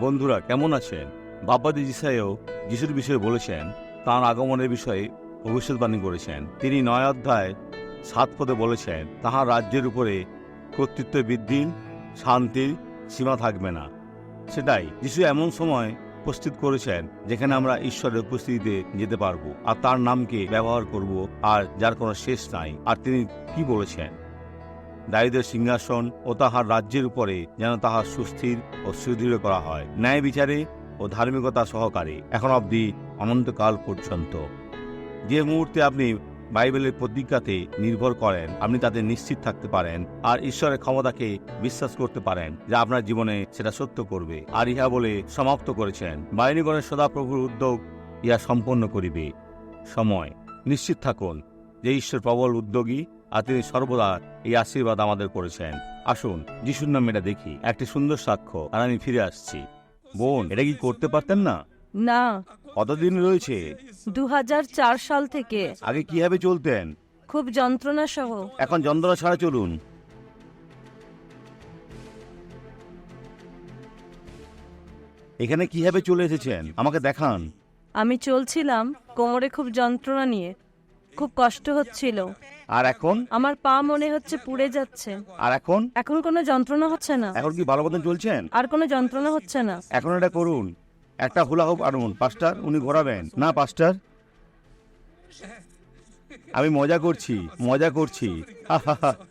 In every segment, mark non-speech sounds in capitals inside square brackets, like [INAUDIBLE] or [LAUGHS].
বন্ধুরা, কেমন আছেন? বাপ্পাদি জিসাইও যিশুর বিষয়ে বলেছেন, তাঁর আগমনের বিষয়ে ভবিষ্যৎবাণী করেছেন। তিনি নয় অধ্যায় সাত পদে বলেছেন, তাহার রাজ্যের উপরে কর্তৃত্ব বৃদ্ধির শান্তির সীমা থাকবে না। সেটাই, যিশু এমন সময় উপস্থিত করেছেন, যেখানে আমরা ঈশ্বরের উপস্থিতিতে যেতে পারব। আর তার নামকে ব্যবহার করব, আর যার কোনো শেষ নাই। আর তিনি কি বলেছেন? দায়ীদের সিংহাসন ও তাহার রাজ্যের উপরে যেন তাহার সুস্থির ও সুদৃঢ় করা হয়। ন্যায় বিচারে ও ধার্মিকতা সহকারে এখন অবধি অনন্তকাল পর্যন্ত। যে মুহূর্তে আপনি বাইবেলের প্রতিজ্ঞাতে নির্ভর করেন, আপনি তাতে নিশ্চিত থাকতে পারেন আর ঈশ্বরের ক্ষমতাকে বিশ্বাস করতে পারেন যা আপনার জীবনে সেটা সত্য করবে আর ইহা বলে সমাপ্ত করেছেন। বাহিনীগণের সদাপ্রভুর উদ্যোগ ইহা সম্পন্ন করিবে। সময়। নিশ্চিত থাকুন যে ঈশ্বর প্রবল উদ্যোগী আর তিনি সর্বদা এই আশীর্বাদ আমাদের করেছেন। আসুন যিশুর নাম এটা দেখি। একটি সুন্দর সাক্ষ্য আর আমি ফিরে আসছি। বোন এটা কি করতে পারতেন না? না। কতদিন রয়েছে? দু হাজার চার সাল থেকে। আগে কীভাবে চলতেন? খুব যন্ত্রণা সহ এখন যন্ত্রণা ছাড়া চলুন। এখানে কীভাবে চলে এসেছেন? আমাকে দেখান। আমি চলছিলাম কোমরে খুব যন্ত্রণা নিয়ে। খুব কষ্ট হচ্ছিল। আর এখন? আমার পা মনে হচ্ছে পুড়ে যাচ্ছে। আর এখন? এখন কোনো যন্ত্রণা হচ্ছে না। এখন কি ভালো মতন চলছেন? আর কোনো যন্ত্রণা হচ্ছে না। এখন এটা করুন। একটা হুলা হোপ আনুন। পাস্টার উনি ঘোরাবেন। না পাস্টার? আমি মজা করছি মজা করছি। [LAUGHS]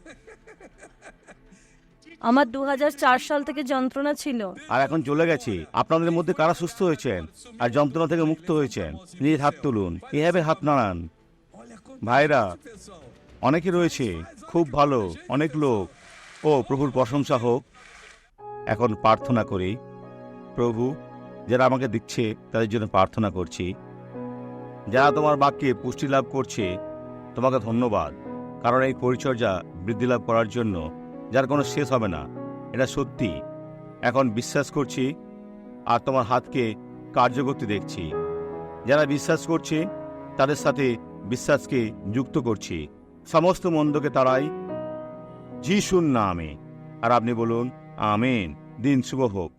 আমার দু হাজার চার সাল থেকে যন্ত্রণা ছিল। আর এখন চলে গেছে। আপনাদের মধ্যে কারা সুস্থ হয়েছেন? আর যন্ত্রণা থেকে মুক্ত হয়েছেন? নিজের হাত তুলুন। এভাবে হাত নাড়ান। ভাইরা, অনেকে রয়েছে, খুব ভালো, অনেক লোক। ও, প্রভুর প্রশংসা হোক। এখন প্রার্থনা করি, প্রভু, যারা আমাকে দিচ্ছে, তাদের জন্য প্রার্থনা করছি। যারা তোমার বাক্যে পুষ্টি লাভ করছে, তোমাকে ধন্যবাদ। কারণ এই পরিচর্যা বৃদ্ধি লাভ করার জন্য যার কোনো শেষ হবে না, এটা সত্যি। এখন বিশ্বাস করছি আর তোমার হাতকে কার্যকরতে দেখছি। যারা বিশ্বাস করছে, তাদের সাথে বিশ্বাসকে যুক্ত করছি। সমস্ত মন্দকে তারাই যিশুর নামে। আর আপনি বলুন, আমিন। দিন শুভ হোক।